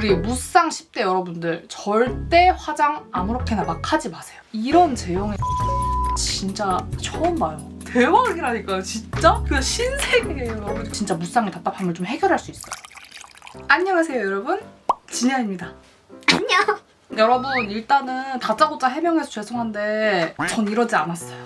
우리 무쌍 10대 여러분들 절대 화장 아무렇게나 막 하지 마세요. 이런 제형의 진짜 처음 봐요. 대박이라니까요, 진짜? 그 신세계예요, 여러분. 진짜 무쌍의 답답함을 좀 해결할 수 있어요. 안녕하세요, 여러분. 진야입니다. 안녕. 여러분, 일단은 다짜고짜 해명해서 죄송한데 전 이러지 않았어요.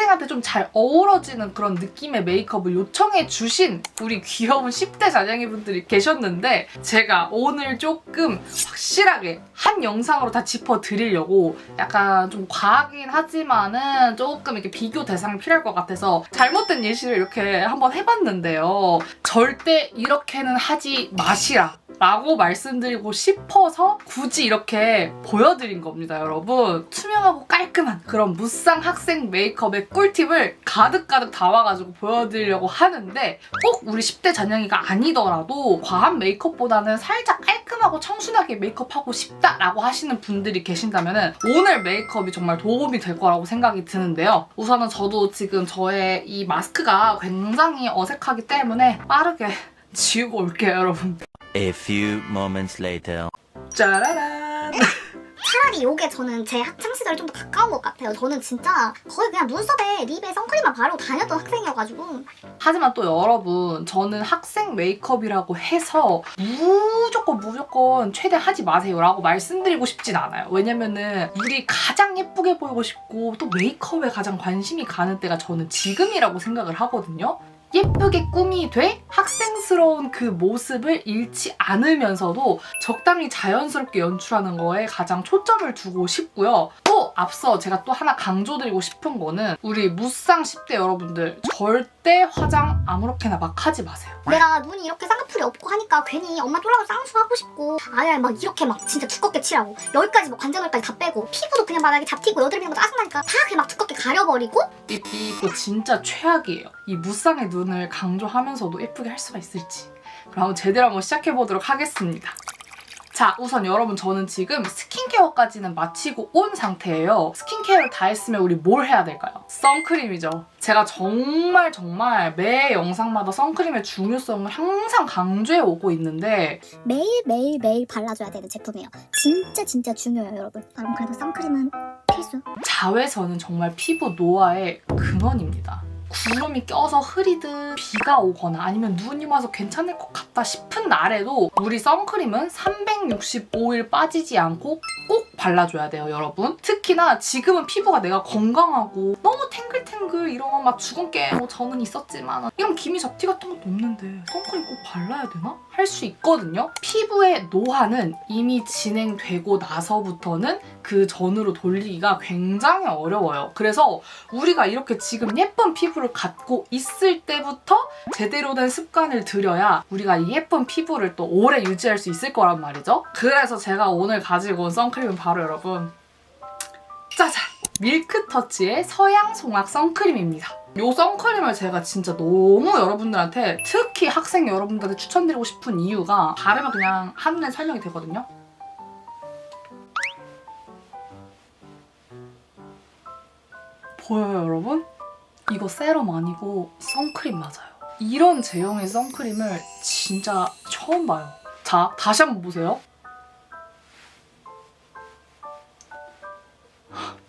학생한테 좀 잘 어우러지는 그런 느낌의 메이크업을 요청해 주신 우리 귀여운 10대 자녀이 분들이 계셨는데 제가 오늘 조금 확실하게 한 영상으로 다 짚어드리려고 약간 좀 과하긴 하지만은 조금 이렇게 비교 대상이 필요할 것 같아서 잘못된 예시를 이렇게 한번 해봤는데요. 절대 이렇게는 하지 마시라. 라고 말씀드리고 싶어서 굳이 이렇게 보여드린 겁니다, 여러분. 투명하고 깔끔한 그런 무쌍 학생 메이크업의 꿀팁을 가득가득 담아가지고 보여드리려고 하는데 꼭 우리 10대 전형이가 아니더라도 과한 메이크업보다는 살짝 깔끔하고 청순하게 메이크업하고 싶다라고 하시는 분들이 계신다면 오늘 메이크업이 정말 도움이 될 거라고 생각이 드는데요. 우선은 저도 지금 저의 이 마스크가 굉장히 어색하기 때문에 빠르게 지우고 올게요, 여러분. A few moments later. 짜라란. 차라리 이게 저는 제 학창 시절에 좀더 가까운 것 같아요. 저는 진짜 거의 그냥 눈썹에 립에 선크림만 바르고 다녔던 학생이어가지고 하지만 또 여러분, 저는 학생 메이크업이라고 해서 무조건 무조건 최대 하지 마세요라고 말씀드리고 싶진 않아요. 왜냐면은 우리 가장 예쁘게 보이고 싶고 또 메이크업에 가장 관심이 가는 때가 저는 지금이라고 생각을 하거든요. 예쁘게 꿈이 돼 학생스러운 그 모습을 잃지 않으면서도 적당히 자연스럽게 연출하는 거에 가장 초점을 두고 싶고요. 또 앞서 제가 또 하나 강조드리고 싶은 거는 우리 무쌍 10대 여러분들 절대 화장 아무렇게나 막 하지 마세요. 내가 눈이 이렇게 쌍꺼풀이 없고 하니까 괜히 엄마 쫄라고 쌍수하고 싶고 아예 막 이렇게 막 진짜 두껍게 칠하고 여기까지 뭐 관자놀까지 다 빼고 피부도 그냥 만약에 잡티고 여드름 있는 거 짜증나니까 다 그냥 막 두껍게 가려버리고 이, 이거 진짜 최악이에요. 이 무쌍의 눈을 강조하면서도 예쁘게 할 수가 있을지. 그럼 한번 제대로 한번 시작해 보도록 하겠습니다. 자, 우선 여러분 저는 지금 스킨케어까지는 마치고 온 상태예요. 스킨케어를 다 했으면 우리 뭘 해야 될까요? 선크림이죠. 제가 정말 정말 매 영상마다 선크림의 중요성을 항상 강조해 오고 있는데 매일 매일 매일 발라줘야 되는 제품이에요. 진짜 진짜 중요해요, 여러분. 여러분 그래도 선크림은 필수. 자외선은 정말 피부 노화의 근원입니다. 구름이 껴서 흐리듯 비가 오거나 아니면 눈이 와서 괜찮을 것 같다 싶은 날에도 우리 선크림은 365일 빠지지 않고 꼭 발라줘야 돼요, 여러분. 특히나 지금은 피부가 내가 건강하고 너무 탱글탱글 이런 막 주근깨 뭐 저는 있었지만 이런 기미 잡티 같은 것도 없는데 선크림 꼭 발라야 되나? 할 수 있거든요. 피부의 노화는 이미 진행되고 나서부터는 그 전으로 돌리기가 굉장히 어려워요. 그래서 우리가 이렇게 지금 예쁜 피부를 갖고 있을 때부터 제대로 된 습관을 들여야 우리가 이 예쁜 피부를 또 오래 유지할 수 있을 거란 말이죠. 그래서 제가 오늘 가지고 온 선크림은 바로 여러분 짜잔! 밀크터치의 서양 송악 선크림입니다. 이 선크림을 제가 진짜 너무 여러분들한테 특히 학생 여러분들한테 추천드리고 싶은 이유가 바르면 그냥 한눈에 설명이 되거든요. 보여요, 여러분? 이거 세럼 아니고 선크림 맞아요. 이런 제형의 선크림을 진짜 처음 봐요. 자, 다시 한번 보세요.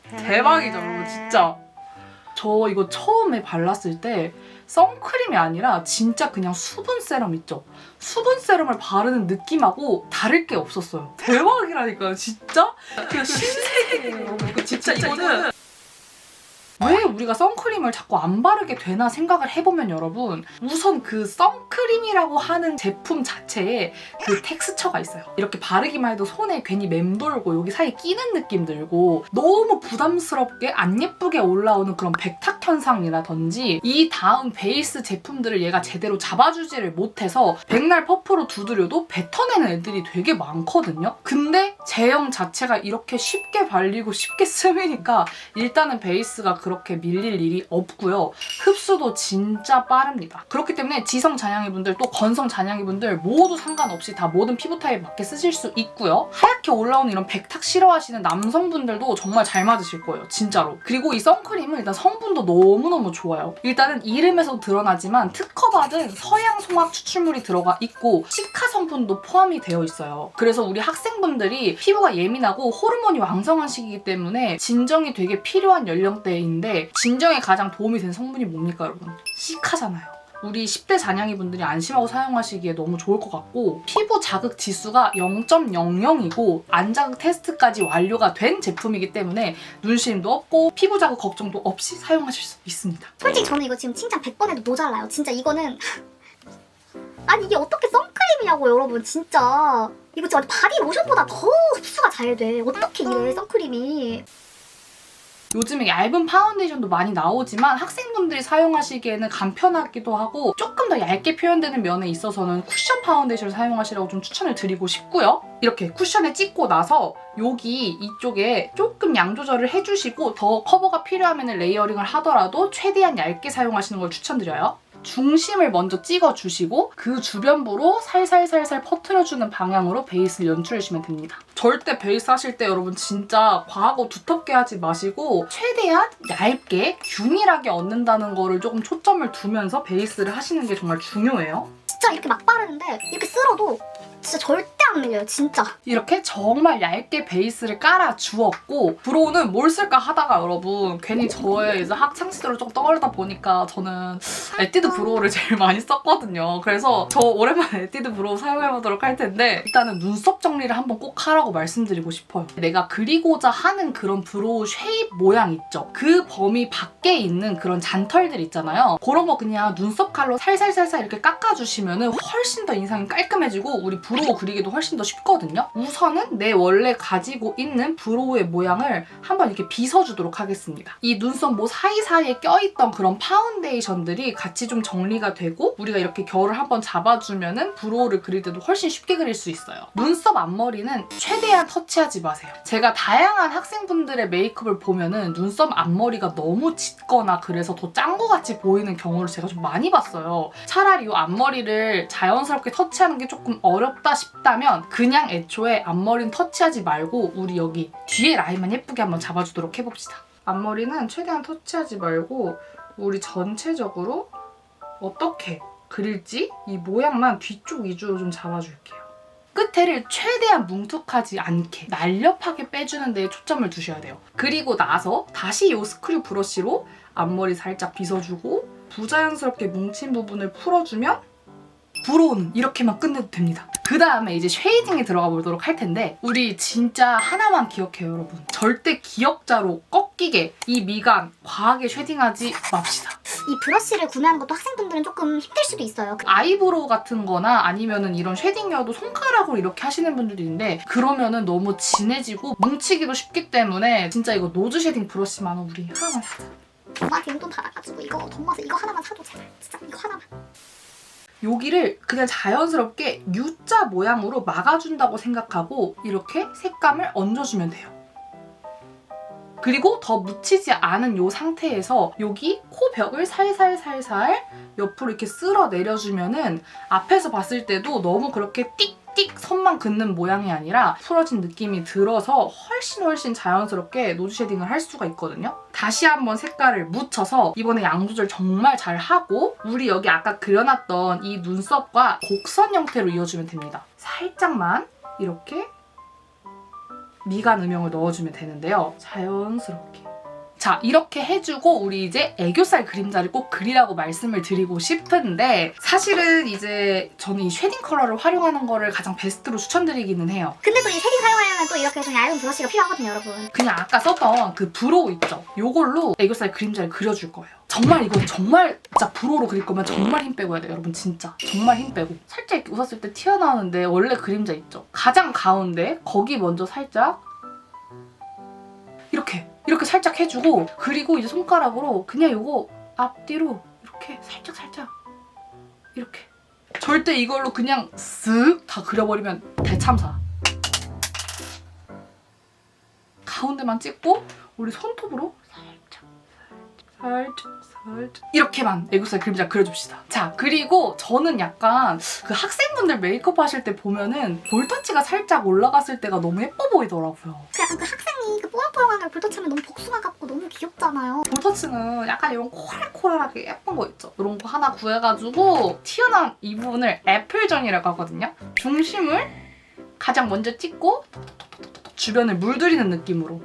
대박이죠, 여러분, 진짜. 저 이거 처음에 발랐을 때 선크림이 아니라 진짜 그냥 수분 세럼 있죠? 수분 세럼을 바르는 느낌하고 다를 게 없었어요. 대박이라니까요, 진짜? 그냥 신세계예요. 이거 진짜 이거는 왜 우리가 선크림을 자꾸 안 바르게 되나 생각을 해보면 여러분 우선 그 선크림이라고 하는 제품 자체에 그 텍스처가 있어요. 이렇게 바르기만 해도 손에 괜히 맴돌고 여기 사이에 끼는 느낌 들고 너무 부담스럽게 안 예쁘게 올라오는 그런 백탁 현상이라든지 이 다음 베이스 제품들을 얘가 제대로 잡아주지를 못해서 백날 퍼프로 두드려도 뱉어내는 애들이 되게 많거든요. 근데 제형 자체가 이렇게 쉽게 발리고 쉽게 스미니까 일단은 베이스가 그런 그렇게 밀릴 일이 없고요. 흡수도 진짜 빠릅니다. 그렇기 때문에 지성 잔향이 분들 또 건성 잔향이 분들 모두 상관없이 다 모든 피부 타입 맞게 쓰실 수 있고요. 하얗게 올라오는 이런 백탁 싫어하시는 남성분들도 정말 잘 맞으실 거예요. 진짜로. 그리고 이 선크림은 일단 성분도 너무너무 좋아요. 일단은 이름에서 드러나지만 특허받은 서양 송악 추출물이 들어가 있고 시카 성분도 포함이 되어 있어요. 그래서 우리 학생분들이 피부가 예민하고 호르몬이 왕성한 시기이기 때문에 진정이 되게 필요한 연령대 인데 진정에 가장 도움이 되는 성분이 뭡니까 여러분? 시카잖아요. 우리 10대 잔향이 분들이 안심하고 사용하시기에 너무 좋을 것 같고 피부 자극 지수가 0.00이고 안자극 테스트까지 완료가 된 제품이기 때문에 눈시림도 없고 피부 자극 걱정도 없이 사용하실 수 있습니다. 솔직히 저는 이거 지금 칭찬 100번 해도 모자라요. 진짜 이거는 아니 이게 어떻게 선크림이냐고 여러분 진짜 이거 진짜 바디 로션보다 더 흡수가 잘 돼. 어떻게 이래 선크림이. 요즘에 얇은 파운데이션도 많이 나오지만 학생분들이 사용하시기에는 간편하기도 하고 조금 더 얇게 표현되는 면에 있어서는 쿠션 파운데이션을 사용하시라고 좀 추천을 드리고 싶고요. 이렇게 쿠션에 찍고 나서 여기 이쪽에 조금 양 조절을 해주시고 더 커버가 필요하면 레이어링을 하더라도 최대한 얇게 사용하시는 걸 추천드려요. 중심을 먼저 찍어주시고 그 주변부로 살살살살 퍼트려주는 방향으로 베이스를 연출해주시면 됩니다. 절대 베이스 하실 때 여러분 진짜 과하고 두텁게 하지 마시고 최대한 얇게 균일하게 얻는다는 거를 조금 초점을 두면서 베이스를 하시는 게 정말 중요해요. 진짜 이렇게 막 바르는데 이렇게 쓸어도 진짜 절대 안 밀려요 진짜. 이렇게 정말 얇게 베이스를 깔아 주었고 브로우는 뭘 쓸까 하다가 여러분 괜히 저의 이제 학창 시절을 좀 떠올리다 보니까 저는 에뛰드 브로우를 제일 많이 썼거든요. 그래서 저 오랜만에 에뛰드 브로우 사용해보도록 할 텐데 일단은 눈썹 정리를 한번 꼭 하라고 말씀드리고 싶어요. 내가 그리고자 하는 그런 브로우 쉐입 모양 있죠? 그 범위 밖에 있는 그런 잔털들 있잖아요. 그런 거 그냥 눈썹 칼로 살살살살 이렇게 깎아주시면 훨씬 더 인상이 깔끔해지고 우리 브로우 그리기도 훨씬 더 쉽거든요. 우선은 내 원래 가지고 있는 브로우의 모양을 한번 이렇게 빗어주도록 하겠습니다. 이 눈썹 모 사이사이에 껴있던 그런 파운데이션들이 같이 좀 정리가 되고 우리가 이렇게 결을 한번 잡아주면은 브로우를 그릴 때도 훨씬 쉽게 그릴 수 있어요. 눈썹 앞머리는 최대한 터치하지 마세요. 제가 다양한 학생분들의 메이크업을 보면은 눈썹 앞머리가 너무 짙거나 그래서 더짠것 같이 보이는 경우를 제가 좀 많이 봤어요. 차라리 이 앞머리를 자연스럽게 터치하는 게 조금 어렵 다 싶다면 그냥 애초에 앞머리는 터치하지 말고 우리 여기 뒤에 라인만 예쁘게 한번 잡아주도록 해봅시다. 앞머리는 최대한 터치하지 말고 우리 전체적으로 어떻게 그릴지 이 모양만 뒤쪽 위주로 좀 잡아줄게요. 끝에를 최대한 뭉툭하지 않게 날렵하게 빼주는 데에 초점을 두셔야 돼요. 그리고 나서 다시 이 스크류 브러쉬로 앞머리 살짝 빗어주고 부자연스럽게 뭉친 부분을 풀어주면 브로우는 이렇게만 끝내도 됩니다. 그 다음에 이제 쉐이딩에 들어가 보도록 할 텐데 우리 진짜 하나만 기억해요 여러분. 절대 기억자로 꺾이게 이 미간 과하게 쉐딩하지 맙시다. 이 브러쉬를 구매하는 것도 학생분들은 조금 힘들 수도 있어요. 아이브로우 같은 거나 아니면은 이런 쉐딩이어도 손가락으로 이렇게 하시는 분들이 있는데 그러면은 너무 진해지고 뭉치기도 쉽기 때문에 진짜 이거 노즈 쉐딩 브러쉬만 우리 하나만 사자. 엄마한테 용돈 받아가지고 이거 돈 모아서 이거 하나만 사줘 제발. 진짜 이거 하나만. 여기를 그냥 자연스럽게 U자 모양으로 막아준다고 생각하고 이렇게 색감을 얹어주면 돼요. 그리고 더 묻히지 않은 이 상태에서 여기 코 벽을 살살살살 옆으로 이렇게 쓸어 내려주면은 앞에서 봤을 때도 너무 그렇게 띡 띡 선만 긋는 모양이 아니라 풀어진 느낌이 들어서 훨씬 훨씬 자연스럽게 노즈 쉐딩을 할 수가 있거든요. 다시 한번 색깔을 묻혀서 이번에 양 조절 정말 잘 하고 우리 여기 아까 그려놨던 이 눈썹과 곡선 형태로 이어주면 됩니다. 살짝만 이렇게 미간 음영을 넣어주면 되는데요. 자연스럽게. 자, 이렇게 해주고 우리 이제 애교살 그림자를 꼭 그리라고 말씀을 드리고 싶은데 사실은 이제 저는 이 쉐딩 컬러를 활용하는 거를 가장 베스트로 추천드리기는 해요. 근데 또 이 쉐딩 사용하려면 또 이렇게 좀 얇은 브러쉬가 필요하거든요 여러분. 그냥 아까 썼던 그 브로우 있죠? 요걸로 애교살 그림자를 그려줄 거예요. 정말 이건 정말 진짜 브로우로 그릴 거면 정말 힘 빼고 해야 돼요 여러분 진짜 정말 힘 빼고 살짝 이렇게 웃었을 때 튀어나오는데 원래 그림자 있죠? 가장 가운데 거기 먼저 살짝 이렇게 살짝 해주고 그리고 이제 손가락으로 그냥 요거 앞뒤로 이렇게 살짝 살짝 이렇게. 절대 이걸로 그냥 쓱 다 그려버리면 대참사. 가운데만 찍고 우리 손톱으로 살짝 살짝 이렇게만 애교살 그림자 그려줍시다. 자 그리고 저는 약간 그 학생분들 메이크업 하실 때 보면은 볼터치가 살짝 올라갔을 때가 너무 예뻐 보이더라고요. 그 약간 그 학생이 그 뽀얀뽀얀한 걸 볼터치면 너무 복숭아 같고 너무 귀엽잖아요. 볼터치는 약간 이런 코랄코랄하게 예쁜 거 있죠. 이런 거 하나 구해가지고 튀어나온 이 부분을 애플전이라고 하거든요. 중심을 가장 먼저 찍고 주변을 물들이는 느낌으로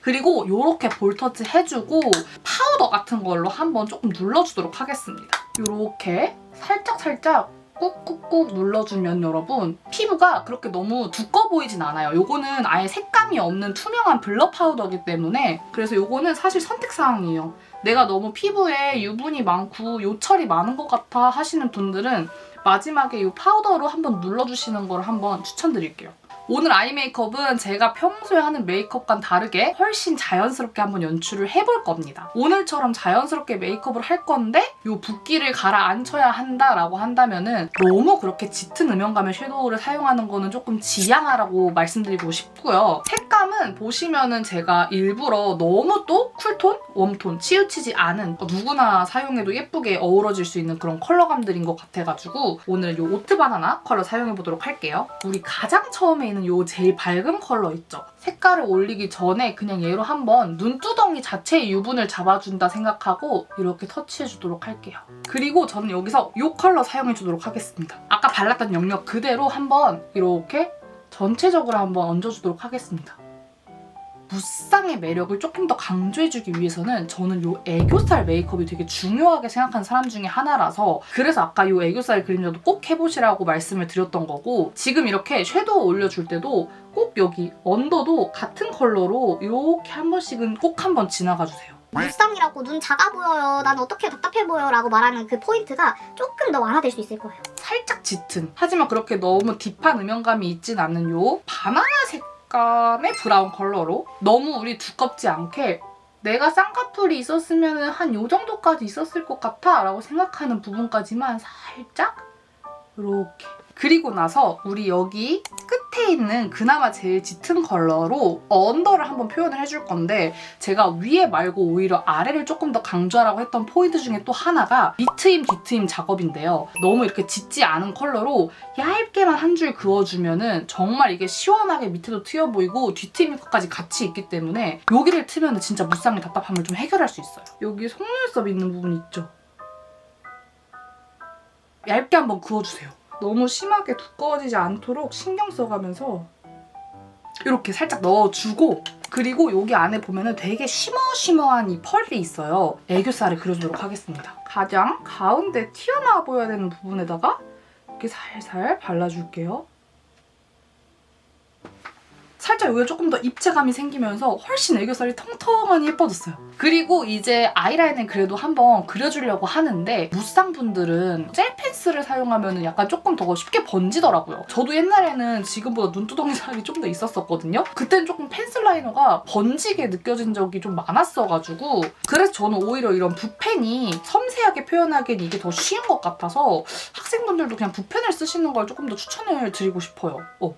그리고 이렇게 볼터치 해주고 파우더 같은 걸로 한번 조금 눌러주도록 하겠습니다. 이렇게 살짝살짝 꾹꾹꾹 눌러주면 여러분 피부가 그렇게 너무 두꺼 보이진 않아요. 요거는 아예 색감이 없는 투명한 블러 파우더이기 때문에 그래서 요거는 사실 선택사항이에요. 내가 너무 피부에 유분이 많고 요철이 많은 것 같아 하시는 분들은 마지막에 이 파우더로 한번 눌러주시는 걸 한번 추천드릴게요. 오늘 아이 메이크업은 제가 평소에 하는 메이크업과는 다르게 훨씬 자연스럽게 한번 연출을 해볼 겁니다. 오늘처럼 자연스럽게 메이크업을 할 건데 이 붓기를 가라앉혀야 한다라고 한다면은 너무 그렇게 짙은 음영감의 섀도우를 사용하는 거는 조금 지양하라고 말씀드리고 싶고요. 색감은 보시면은 제가 일부러 너무 또 쿨톤, 웜톤, 치우치지 않은 누구나 사용해도 예쁘게 어우러질 수 있는 그런 컬러감들인 것 같아가지고 오늘 이 오트 바나나 컬러 사용해보도록 할게요. 우리 가장 처음에 있는 이 제일 밝은 컬러 있죠? 색깔을 올리기 전에 그냥 얘로 한번 눈두덩이 자체의 유분을 잡아준다 생각하고 이렇게 터치해주도록 할게요. 그리고 저는 여기서 이 컬러 사용해주도록 하겠습니다. 아까 발랐던 영역 그대로 한번 이렇게 전체적으로 한번 얹어주도록 하겠습니다. 무쌍의 매력을 조금 더 강조해주기 위해서는 저는 이 애교살 메이크업이 되게 중요하게 생각하는 사람 중에 하나라서 그래서 아까 이 애교살 그림자도 꼭 해보시라고 말씀을 드렸던 거고 지금 이렇게 섀도우 올려줄 때도 꼭 여기 언더도 같은 컬러로 이렇게 한 번씩은 꼭 한 번 지나가 주세요. 무쌍이라고 눈 작아 보여요. 난 어떻게 답답해 보여라고 말하는 그 포인트가 조금 더 완화될 수 있을 거예요. 살짝 짙은 하지만 그렇게 너무 딥한 음영감이 있진 않은 요 바나나 색 감의 브라운 컬러로 너무 우리 두껍지 않게 내가 쌍꺼풀이 있었으면 한 요 정도까지 있었을 것 같아 라고 생각하는 부분까지만 살짝 이렇게 그리고 나서 우리 여기 끝에 있는 그나마 제일 짙은 컬러로 언더를 한번 표현을 해줄 건데 제가 위에 말고 오히려 아래를 조금 더 강조하라고 했던 포인트 중에 또 하나가 밑트임 뒤트임 작업인데요. 너무 이렇게 짙지 않은 컬러로 얇게만 한 줄 그어주면은 정말 이게 시원하게 밑에도 트여 보이고 뒤트임까지 같이 있기 때문에 여기를 트면 진짜 무쌍의 답답함을 좀 해결할 수 있어요. 여기 속눈썹 있는 부분 있죠? 얇게 한번 그어주세요. 너무 심하게 두꺼워지지 않도록 신경 써가면서 이렇게 살짝 넣어주고 그리고 여기 안에 보면은 되게 쉬머쉬머한 이 펄이 있어요. 애교살을 그려주도록 하겠습니다. 가장 가운데 튀어나와 보여야 되는 부분에다가 이렇게 살살 발라줄게요. 살짝 여기가 조금 더 입체감이 생기면서 훨씬 애교살이 통통하니 예뻐졌어요. 그리고 이제 아이라인을 그래도 한번 그려주려고 하는데 무쌍분들은 젤 펜슬을 사용하면 약간 조금 더 쉽게 번지더라고요. 저도 옛날에는 지금보다 눈두덩이 살이 좀 더 있었었거든요. 그때는 조금 펜슬 라이너가 번지게 느껴진 적이 좀 많았어가지고 그래서 저는 오히려 이런 붓펜이 섬세하게 표현하기엔 이게 더 쉬운 것 같아서 학생분들도 그냥 붓펜을 쓰시는 걸 조금 더 추천을 드리고 싶어요. 어.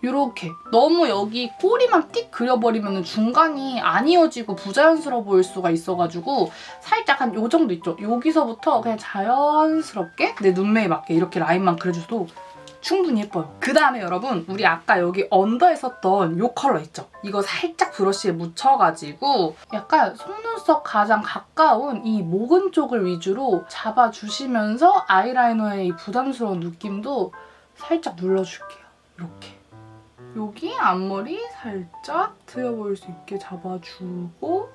이렇게 너무 여기 꼬리만 띡 그려버리면 중간이 안 이어지고 부자연스러워 보일 수가 있어가지고 살짝 한 요 정도 있죠? 여기서부터 그냥 자연스럽게 내 눈매에 맞게 이렇게 라인만 그려줘도 충분히 예뻐요. 그 다음에 여러분 우리 아까 여기 언더에 썼던 요 컬러 있죠? 이거 살짝 브러쉬에 묻혀가지고 약간 속눈썹 가장 가까운 이 목은 쪽을 위주로 잡아주시면서 아이라이너의 이 부담스러운 느낌도 살짝 눌러줄게요. 이렇게. 여기 앞머리 살짝 트여 보일 수 있게 잡아주고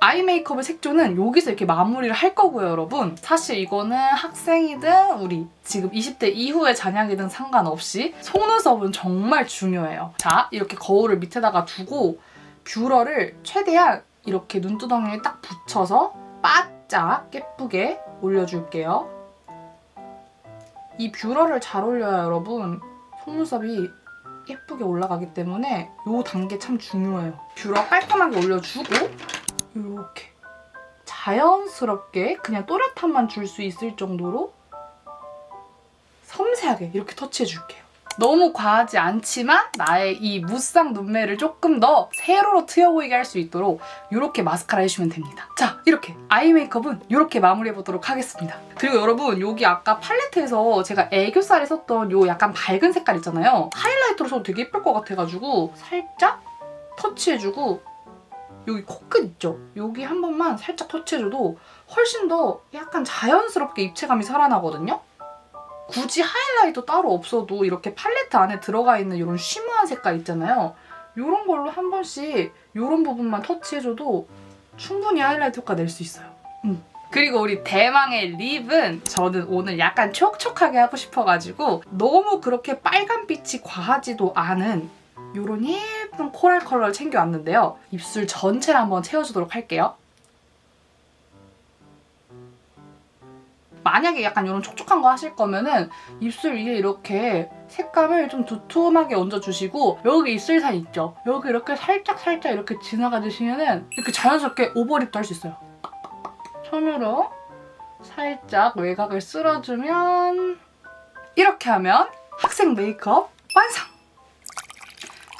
아이 메이크업의 색조는 여기서 이렇게 마무리를 할 거고요, 여러분. 사실 이거는 학생이든 우리 지금 20대 이후의 자녀이든 상관없이 속눈썹은 정말 중요해요. 자, 이렇게 거울을 밑에다가 두고 뷰러를 최대한 이렇게 눈두덩이에 딱 붙여서 바짝 예쁘게 올려줄게요. 이 뷰러를 잘 올려야 여러분 속눈썹이 예쁘게 올라가기 때문에 이 단계 참 중요해요. 뷰러 깔끔하게 올려주고 이렇게 자연스럽게 그냥 또렷함만 줄 수 있을 정도로 섬세하게 이렇게 터치해줄게요. 너무 과하지 않지만 나의 이 무쌍 눈매를 조금 더 세로로 트여 보이게 할 수 있도록 이렇게 마스카라 해주시면 됩니다. 자, 이렇게 아이 메이크업은 이렇게 마무리해보도록 하겠습니다. 그리고 여러분 여기 아까 팔레트에서 제가 애교살에 썼던 요 약간 밝은 색깔 있잖아요. 하이라이터로 써도 되게 예쁠 것 같아가지고 살짝 터치해주고 여기 코끝 있죠? 여기 한 번만 살짝 터치해줘도 훨씬 더 약간 자연스럽게 입체감이 살아나거든요? 굳이 하이라이터 따로 없어도 이렇게 팔레트 안에 들어가 있는 이런 쉬머한 색깔 있잖아요. 이런 걸로 한 번씩 이런 부분만 터치해줘도 충분히 하이라이트 효과 낼 수 있어요. 음. 그리고 우리 대망의 립은 저는 오늘 약간 촉촉하게 하고 싶어가지고 너무 그렇게 빨간빛이 과하지도 않은 이런 예쁜 코랄 컬러를 챙겨왔는데요. 입술 전체를 한번 채워주도록 할게요. 만약에 약간 이런 촉촉한 거 하실 거면은 입술 위에 이렇게 색감을 좀 두툼하게 얹어주시고 여기 입술살 있죠? 여기 이렇게 살짝 살짝 이렇게 지나가 주시면은 이렇게 자연스럽게 오버립도 할 수 있어요. 손으로 살짝 외곽을 쓸어주면 이렇게 하면 학생 메이크업 완성!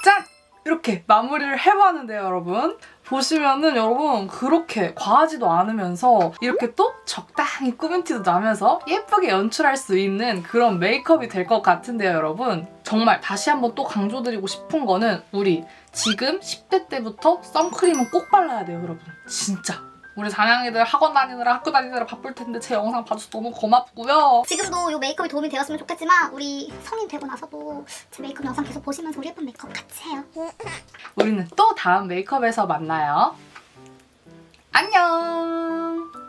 짠! 이렇게 마무리를 해봤는데요, 여러분. 보시면은 여러분 그렇게 과하지도 않으면서 이렇게 또 적당히 꾸민 티도 나면서 예쁘게 연출할 수 있는 그런 메이크업이 될 것 같은데요, 여러분. 정말 다시 한번 또 강조드리고 싶은 거는 우리 지금 10대 때부터 선크림은 꼭 발라야 돼요, 여러분. 진짜. 우리 자냥이들 학원 다니느라 학교 다니느라 바쁠 텐데 제 영상 봐줘서 너무 고맙고요. 지금도 이 메이크업이 도움이 되었으면 좋겠지만 우리 성인 되고 나서도 제 메이크업 영상 계속 보시면서 우리 예쁜 메이크업 같이 해요. 우리는 또 다음 메이크업에서 만나요. 안녕!